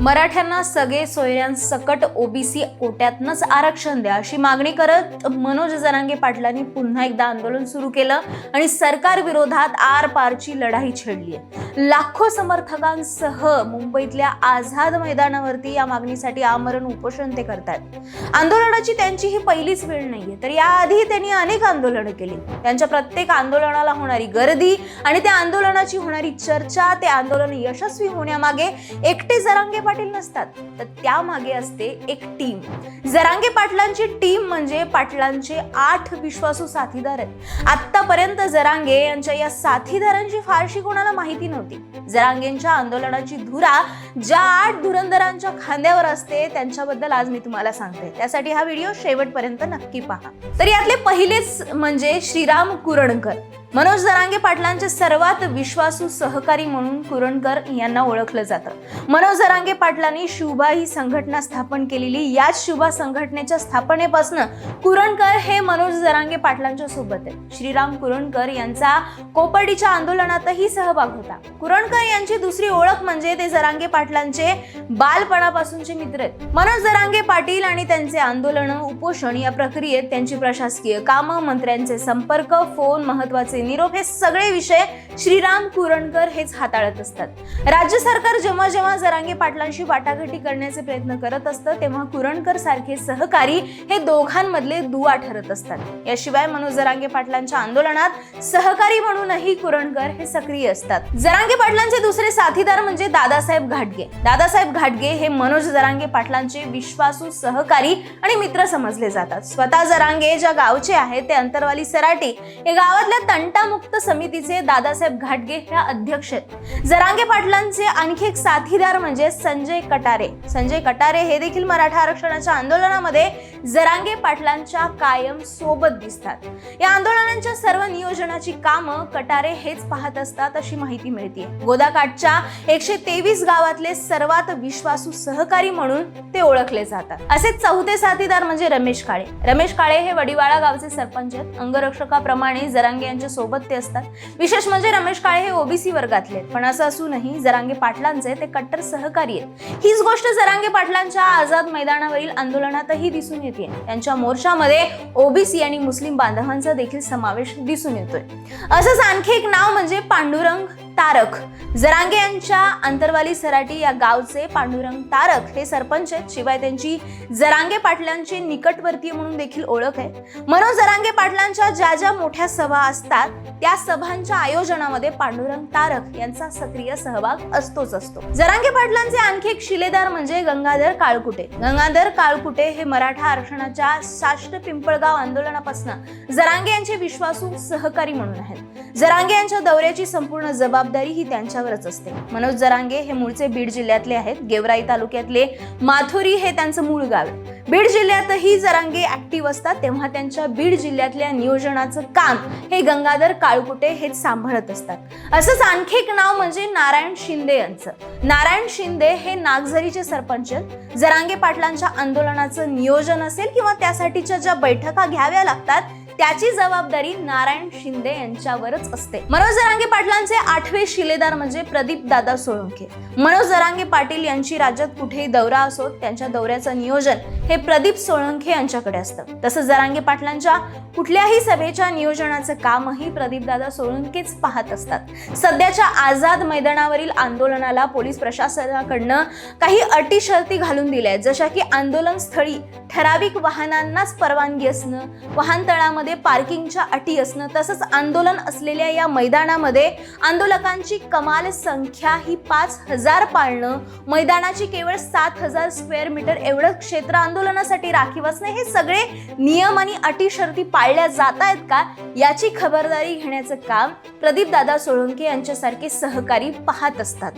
मराठ्यांना सगळे सोयऱ्यांसकट ओबीसी कोट्यातनंच आरक्षण द्या अशी मागणी करत मनोज जरांगे पाटलांनी पुन्हा एकदा आंदोलन सुरू केलं आणि सरकार विरोधात आर पारची लढाई छेडली आहे. लाखो समर्थकांसह मुंबईतल्या आझाद मैदानावरती या मागणीसाठी आमरण उपोषण ते करतायत. आंदोलनाची त्यांची ही पहिलीच वेळ नाहीये तर याआधी त्यांनी अनेक आंदोलनं केली. त्यांच्या प्रत्येक आंदोलनाला होणारी गर्दी आणि त्या आंदोलनाची होणारी चर्चा ते आंदोलन यशस्वी होण्यामागे एकटे जरांगे पाटील नसतात तर त्यामागे असते एक टीम जरांगे पाटलांची टीम म्हणजे पाटलांचे आठ विश्वासू साथीदार आहेत. आतापर्यंत जरांगे यांच्या या साथीदारांची फारशी कोणाला माहिती नव्हती. जरांगेंच्या आंदोलनाची धुरा ज्या आठ धुरंधरांच्या खांद्यावर असते त्यांच्याबद्दल आज मी तुम्हाला सांगते. त्यासाठी हा व्हिडिओ शेवटपर्यंत नक्की पहा. तर यातले पहिलेच म्हणजे श्रीराम कुरणकर मनोज दरांगे पाटलांचे सर्वात विश्वासू सहकारी म्हणून कुरणकर यांना ओळखलं जातं. मनोज जरांगे पाटलांनी शुभा ही संघटना स्थापन केलेली. याच शुभा संघटनेच्या स्थापनेपासून कुरणकर हे मनोज दरांगे पाटलांच्या सोबत आहे श्रीराम कुरणकर यांचा कोपर्डीच्या आंदोलनातही सहभाग होता. कुरणकर यांची दुसरी ओळख म्हणजे ते जरांगे पाटलांचे बालपणापासूनचे मित्र आहेत. मनोज दरांगे पाटील आणि त्यांचे आंदोलन उपोषण या प्रक्रियेत त्यांची प्रशासकीय कामं मंत्र्यांचे संपर्क फोन महत्त्वाचे निरोप हे सगळे विषय श्रीराम कुरणकर हेच हाताळत असतात. राज्य सरकार जेव्हा जेव्हा जरांगे पाटलांशी वाटाघाटी करण्याचे प्रयत्न करत असतं तेव्हा कुरणकर सारखे सहकारी हे दोघांमधले दुवा ठरत असतात. याशिवाय मनोज जरांगे पाटलांच्या आंदोलनात सहकारी म्हणूनही कुरणकर हे सक्रिय असतात. जरांगे पाटलांचे दुसरे साथीदार म्हणजे दादासाहेब घाटगे. दादासाहेब घाटगे हे मनोज जरांगे पाटलांचे विश्वासू सहकारी आणि मित्र समजले जातात. स्वतः जरांगे ज्या गावचे आहेत ते अंतरवाली सराटी हे गावातल्या तंटामुक्त समितीचे दादासाहेब घाटगे हे अध्यक्ष आहेत. जरांगे पाटलांचे आणखी एक साथीदार म्हणजे संजय कटारे. संजय कटारे हे देखील मराठा आरक्षणाच्या आंदोलनामध्ये जरांगे पाटलांच्या कायम सोबत दिसतात. या आंदोलनांच्या सर्व नियोजनाची कामं कटारे हेच पाहत असतात अशी माहिती मिळते गोदाकाठच्या एकशे तेवीस गावातले सर्वात विश्वासू सहकारी म्हणून ते ओळखले जातात. असे चौथे साथीदार म्हणजे रमेश काळे. रमेश काळे हे वडिवाळा गावचे सरपंच आहेत. अंगरक्षकाप्रमाणे जरांगे यांच्या सोबत ते असतात. विशेष म्हणजे रमेश काळे हे ओबीसी वर्गातले. आहेत. पण असं असूनही जरांगे पाटलांचे ते कट्टर सहकारी आहेत. हीच गोष्ट जरांगे पाटलांच्या आझाद मैदानावरील आंदोलनातही दिसून येते. त्यांच्या मोर्चामध्ये ओबीसी आणि मुस्लिम बांधवांचा देखील समावेश दिसून येतोय. असंच आणखी एक नाव म्हणजे पांडुरंग तारक. जरांगे यांच्या अंतरवाली सराटी या गावचे पांडुरंग तारक हे सरपंच आहेत. शिवाय त्यांची जरांगे पाटलांचे निकटवर्तीय म्हणून देखील ओळख आहे. मनोज जरांगे पाटलांच्या ज्या ज्या मोठ्या सभा असतात त्या सभांच्या आयोजनामध्ये पांडुरंग तारक यांचा सक्रिय सहभाग असतोच असतो. जरांगे पाटलांचे आणखी एक शिलेदार म्हणजे गंगाधर काळकुटे. गंगाधर काळकुटे हे मराठा आरक्षणाच्या साष्ट पिंपळगाव आंदोलनापासून जरांगे यांचे विश्वासू सहकारी म्हणून आहेत. जरांगे यांच्या दौऱ्याची संपूर्ण जबाबदारी ही त्यांच्यावरच असते. मनोज जरांगे हे मूळचे बीड जिल्ह्यातले आहेत. गेवराई तालुक्यातले माथुरी हे त्यांचं मूळ गाव आहे. बीड जिल्ह्यातही जरांगे ऍक्टिव्ह असतात. तेव्हा त्यांच्या बीड जिल्ह्यातल्या नियोजनाचं काम हे गंगाधर काळकुटे हेच सांभाळत असतात. असंच आणखी एक नाव म्हणजे नारायण शिंदे यांचं. नारायण शिंदे हे नागझरीचे सरपंच जरांगे पाटलांच्या आंदोलनाचं नियोजन असेल किंवा त्यासाठीच्या ज्या बैठका घ्याव्या लागतात त्याची जबाबदारी नारायण शिंदे यांच्यावरच असते. मनोज जरांगे पाटलांचे आठवे शिलेदार म्हणजे प्रदीप दादा सोळंके. मनोज जरांगे पाटील यांची राज्यात कुठेही दौरा असो त्यांच्या दौऱ्याचं नियोजन हे प्रदीप सोळंके यांच्याकडे असतं. तसंच जरांगे पाटलांच्या कुठल्याही सभेच्या नियोजनाचं कामही प्रदीप दादा सोळंकेच पाहत असतात. सध्याच्या आझाद मैदानावरील आंदोलनाला पोलीस प्रशासनाकडनं काही अटी शर्ती घालून दिल्या आहेत. जशा की आंदोलन स्थळी ठराविक वाहनांनाच परवानगी असणं वाहनतळामध्ये पार्किंगच्या अटी असणं तसंच आंदोलन असलेल्या या मैदानामध्ये आंदोलकांची कमाल संख्या ही पाच हजार पाळणं मैदानाची केवळ सात हजार स्क्वेअर मीटर एवढं क्षेत्र आंदोलनासाठी राखीव असणं हे सगळे नियम आणि अटी शर्ती पाळल्या जात आहेत का? याची खबरदारी घेण्याचं काम प्रदीप दादा सोळंके यांच्यासारखे सहकारी पाहत असतात.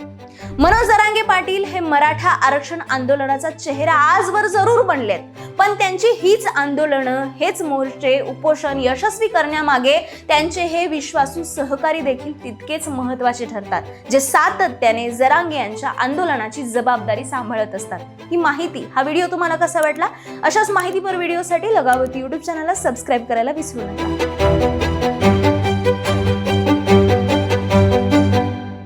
मनोज जरांगे पाटील मराठा आरक्षण आंदोलनाचा चेहरा आजवर जरूर बनलेत. पण त्यांची हीच आंदोलनं हेच मोर्चे उपोषण यशस्वी करण्यामागे त्यांचे हे विश्वासू सहकारी देखील तितकेच महत्त्वाचे ठरतात जे सातत्याने जरांगे यांच्या आंदोलनाची जबाबदारी सांभाळत असतात. ही माहिती हा व्हिडिओ तुम्हाला कसा वाटला? अशाच माहितीपर व्हिडिओसाठी लगावती युट्यूब चॅनलला सबस्क्राईब करायला विसरू नका.